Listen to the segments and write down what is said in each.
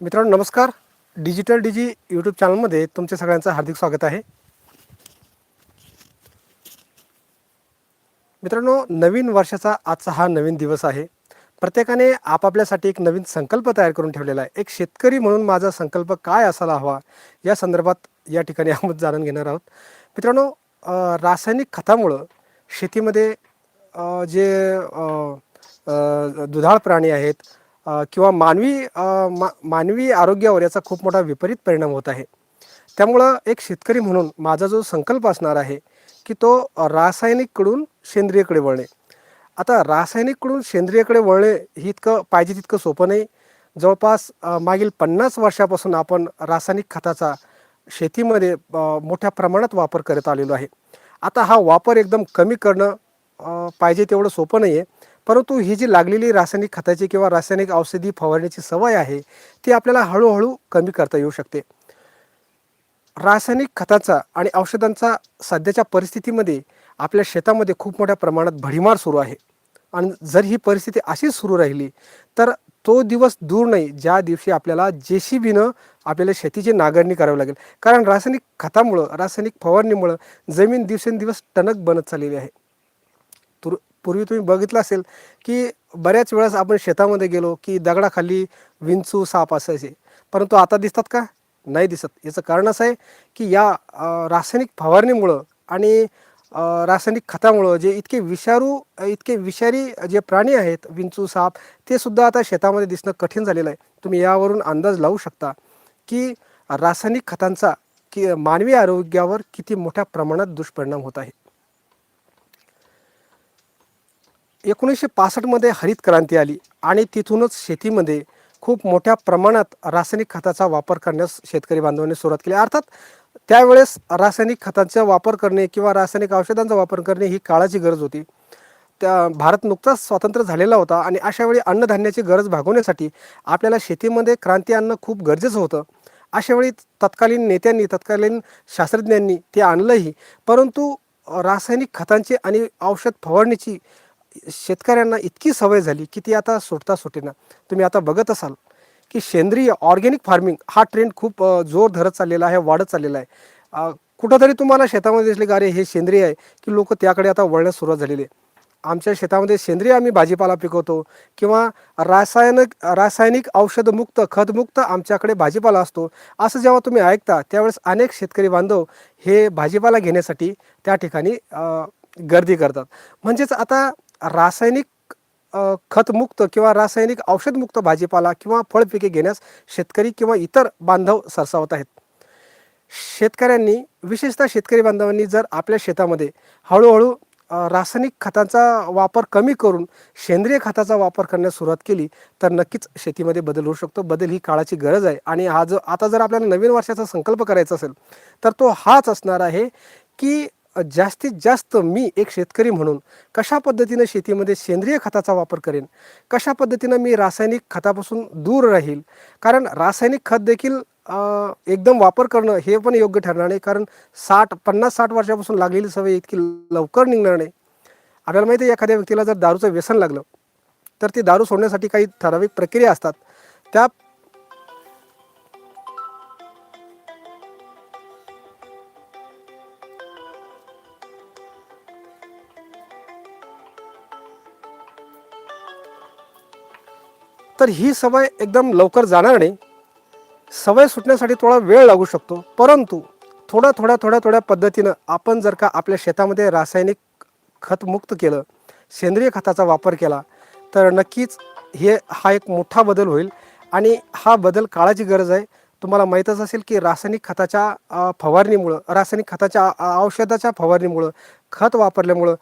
मित्रांनो नमस्कार. डिजिटल डिजी यूट्यूब चॅनलमध्ये तुमचे सगळ्यांचं हार्दिक स्वागत आहे. मित्रांनो नवीन वर्षाचा आजचा हा नवीन दिवस आहे. प्रत्येकाने आपापल्यासाठी एक नवीन संकल्प तयार करून ठेवलेला आहे. एक शेतकरी म्हणून माझा संकल्प काय असायला हवा या संदर्भात या ठिकाणी आपण जाणून घेणार आहोत. मित्रांनो रासायनिक खतामुळं शेतीमध्ये जे दुधाळ प्राणी आहेत किंवा मानवी मा मानवी आरोग्यावर याचा खूप मोठा विपरीत परिणाम होत आहे. त्यामुळं एक शेतकरी म्हणून माझा जो संकल्प असणार आहे की तो रासायनिककडून सेंद्रियकडे वळणे. आता रासायनिककडून सेंद्रियकडे वळणे ही इतकं पाहिजे तितकं सोपं नाही. जवळपास मागील पन्नास वर्षापासून आपण रासायनिक खताचा शेतीमध्ये मोठ्या प्रमाणात वापर करत आलेलो आहे. आता हा वापर एकदम कमी करणं पाहिजे तेवढं सोपं नाही आहे परंतु ही जी लागलेली रासायनिक खताची किंवा रासायनिक औषधी फवारण्याची सवय आहे ती आपल्याला हळूहळू कमी करता येऊ शकते. रासायनिक खताचा आणि औषधांचा सध्याच्या परिस्थितीमध्ये आपल्या शेतामध्ये खूप मोठ्या प्रमाणात भडीमार सुरू आहे. आणि जर ही परिस्थिती अशीच सुरू राहिली तर तो दिवस दूर नाही ज्या दिवशी आपल्याला जे सी बीनं आपल्याला शेतीची नांगरणी करावी लागेल. कारण रासायनिक खतामुळं रासायनिक फवारणीमुळं जमीन दिवसेंदिवस टणक बनत चाललेली आहे. तुर पूर्वी तुम्ही बघितलं असेल की बऱ्याच वेळेस आपण शेतामध्ये गेलो की दगडाखाली विंचू साप असायचे परंतु आता दिसतात का? नाही दिसत. याचं कारण असं आहे की या रासायनिक फवारणीमुळं आणि रासायनिक खतामुळं जे इतके विषारू इतके विषारी जे प्राणी आहेत विंचू साप ते सुद्धा आता शेतामध्ये दिसणं कठीण झालेलं आहे. तुम्ही यावरून अंदाज लावू शकता की रासायनिक खतांचा की मानवी आरोग्यावर किती मोठ्या प्रमाणात दुष्परिणाम होत आहे. एकोणीसशे पासष्टमध्ये हरित क्रांती आली आणि तिथूनच शेतीमध्ये खूप मोठ्या प्रमाणात रासायनिक खताचा वापर करण्यास शेतकरी बांधवांनी सुरुवात केली. अर्थात त्यावेळेस रासायनिक खतांचा वापर करणे किंवा रासायनिक औषधांचा वापर करणे ही काळाची गरज होती. त्या भारत नुकताच स्वतंत्र झालेला होता आणि अशा वेळी अन्नधान्याची गरज भागवण्यासाठी आपल्याला शेतीमध्ये क्रांती आणणं खूप गरजेचं होतं. अशा वेळी तत्कालीन नेत्यांनी तत्कालीन शास्त्रज्ञांनी ते आणलंही. परंतु रासायनिक खतांची आणि औषध फवारणीची शेतकऱ्यांना इतकी सवय झाली की ती आता सुटता सुटेना. तुम्ही आता बघत असाल की सेंद्रिय ऑर्गॅनिक फार्मिंग हा ट्रेंड खूप जोर धरत चाललेला आहे वाढत चाललेला आहे. कुठंतरी तुम्हाला शेतामध्ये दिसले का अरे हे सेंद्रिय आहे की लोक त्याकडे आता वळण्यास सुरुवात झालेली आहे. आमच्या शेतामध्ये सेंद्रिय आम्ही भाजीपाला पिकवतो किंवा रासायनिक रासायनिक औषधमुक्त खतमुक्त आमच्याकडे भाजीपाला असतो. असं जेव्हा तुम्ही ऐकता त्यावेळेस अनेक शेतकरी बांधव हे भाजीपाला घेण्यासाठी त्या ठिकाणी गर्दी करतात. म्हणजेच आता रासायनिक खतमुक्त किंवा रासायनिक औषधमुक्त भाजीपाला किंवा फळपिके घेण्यास शेतकरी किंवा इतर बांधव सरसावत आहेत. शेतकऱ्यांनी विशेषतः शेतकरी बांधवांनी जर आपल्या शेतामध्ये हळूहळू रासायनिक खतांचा वापर कमी करून सेंद्रिय खताचा वापर करण्यास सुरुवात केली तर नक्कीच शेतीमध्ये बदल होऊ शकतो. बदल ही काळाची गरज आहे. आणि हा जो आता जर आपल्याला नवीन वर्षाचा संकल्प करायचा असेल तर तो हाच असणार आहे की जास्तीत जास्त मी एक शेतकरी म्हणून कशा पद्धतीनं शेतीमध्ये सेंद्रिय खताचा वापर करेन? कशा पद्धतीनं मी रासायनिक खतापासून दूर राहील? कारण रासायनिक खत देखील एकदम वापर करणं हे पण योग्य ठरणार नाही. कारण साठ पन्नास साठ वर्षापासून लागलेली सवय इतकी लवकर निघणार नाही. आपल्याला माहिती आहे एखाद्या व्यक्तीला जर दारूचं व्यसन लागलं तर ती दारू सोडण्यासाठी काही ठराविक प्रक्रिया असतात. त्या तर ही सवय एकदम लवकर जाणार नाही. सवय सुटण्यासाठी थोडा वेळ लागू शकतो. परंतु थोड्या थोड्या थोड्या थोड्या पद्धतीनं आपण जर का आपल्या शेतामध्ये रासायनिक खत मुक्त केलं सेंद्रिय खताचा वापर केला तर नक्कीच हे हा एक मोठा बदल होईल. आणि हा बदल काळाची गरज आहे. तुम्हाला माहीतच असेल की रासायनिक खताच्या फवारणीमुळं रासायनिक खताच्या औषधाच्या फवारणीमुळं खत वापरल्यामुळं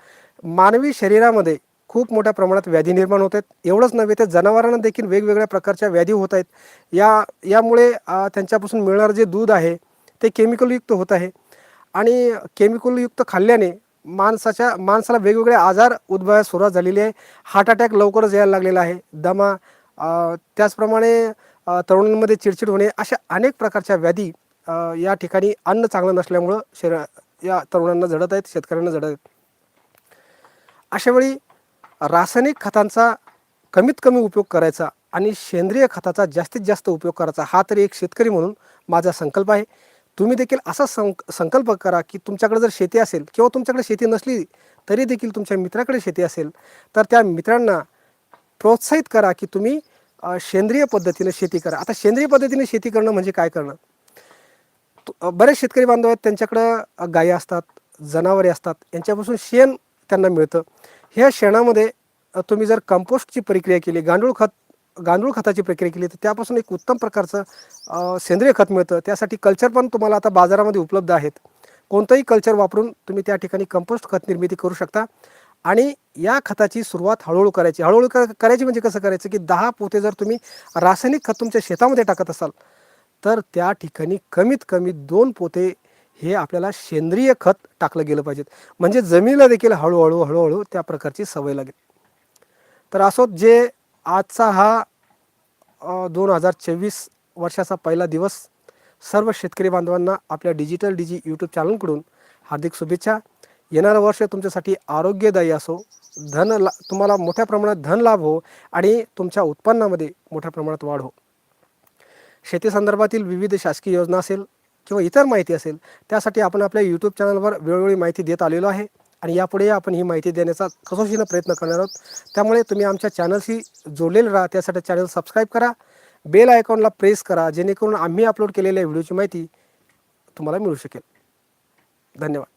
मानवी शरीरामध्ये खूप मोठ्या प्रमाणात व्याधी निर्माण होत आहेत. एवढंच नव्हे तर जनावरांना देखील वेगवेगळ्या प्रकारच्या व्याधी होत आहेत. या यामुळे त्यांच्यापासून मिळणारं जे दूध आहे ते केमिकलयुक्त होत आहे. आणि केमिकलयुक्त खाल्ल्याने माणसाच्या माणसाला वेगवेगळे आजार उद्भवायला सुरुवात झालेली आहे. हार्ट अटॅक लवकरच यायला लागलेला आहे. दमा त्याचप्रमाणे तरुणांमध्ये चिडचिड होणे अशा अनेक प्रकारच्या व्याधी या ठिकाणी अन्न चांगलं नसल्यामुळं शरीर या तरुणांना जडत आहेत शेतकऱ्यांना जडत आहेत. अशावेळी रासायनिक खतांचा कमीत कमी उपयोग करायचा आणि सेंद्रिय खताचा जास्तीत जास्त उपयोग करायचा हा तरी एक शेतकरी म्हणून माझा संकल्प आहे. तुम्ही देखील असा संक संकल्प करा की तुमच्याकडे जर शेती असेल किंवा तुमच्याकडे शेती नसली तरी देखील तुमच्या मित्राकडे शेती असेल तर त्या मित्रांना प्रोत्साहित करा की तुम्ही सेंद्रिय पद्धतीने शेती करा. आता सेंद्रिय पद्धतीने शेती करणं म्हणजे काय करणं? बरेच शेतकरी बांधव आहेत त्यांच्याकडं गायी असतात जनावरे असतात यांच्यापासून शेण त्यांना मिळतं. ह्या शेणामध्ये तुम्ही जर कंपोस्टची प्रक्रिया केली गांडूळ खत गांडूळ खताची प्रक्रिया केली तर त्यापासून एक उत्तम प्रकारचं सेंद्रिय खत मिळतं. त्यासाठी कल्चर पण तुम्हाला आता बाजारामध्ये उपलब्ध आहेत. कोणतंही कल्चर वापरून तुम्ही त्या ठिकाणी कंपोस्ट खत निर्मिती करू शकता. आणि या खताची सुरुवात हळूहळू करायची. हळूहळू क- करायची म्हणजे कसं करायचं की दहा पोते जर तुम्ही रासायनिक खत तुमच्या शेतामध्ये टाकत असाल तर त्या ठिकाणी कमीत कमी दोन पोते हे आपल्याला सेंद्रिय खत टाकलं गेलं पाहिजेत. म्हणजे जमिनीला देखील हळूहळू हळूहळू त्या प्रकारची सवय लागेल. तर असोत जे आजचा हा दोन हजार चोवीस वर्षाचा पहिला दिवस सर्व शेतकरी बांधवांना आपल्या डिजिटल डीजी यूट्यूब चॅनलकडून हार्दिक शुभेच्छा. येणारं वर्ष तुमच्यासाठी आरोग्यदायी असो धन ला तुम्हाला मोठ्या प्रमाणात धन लाभ हो आणि तुमच्या उत्पन्नामध्ये मोठ्या प्रमाणात वाढ हो. शेतीसंदर्भातील विविध शासकीय योजना असेल किंवा इतर माहिती असेल त्यासाठी आपण आपल्या यूट्यूब चॅनलवर वेळोवेळी माहिती देत आलेलो आहे. आणि यापुढे आपण ही माहिती देण्याचा कसोशीनं प्रयत्न करणार आहोत. त्यामुळे तुम्ही आमच्या चॅनलशी जोडलेले राहा. त्यासाठी चॅनल सबस्क्राईब करा. बेल आयकॉनला प्रेस करा. जेणेकरून आम्ही अपलोड केलेल्या व्हिडिओची माहिती तुम्हाला मिळू शकेल. धन्यवाद.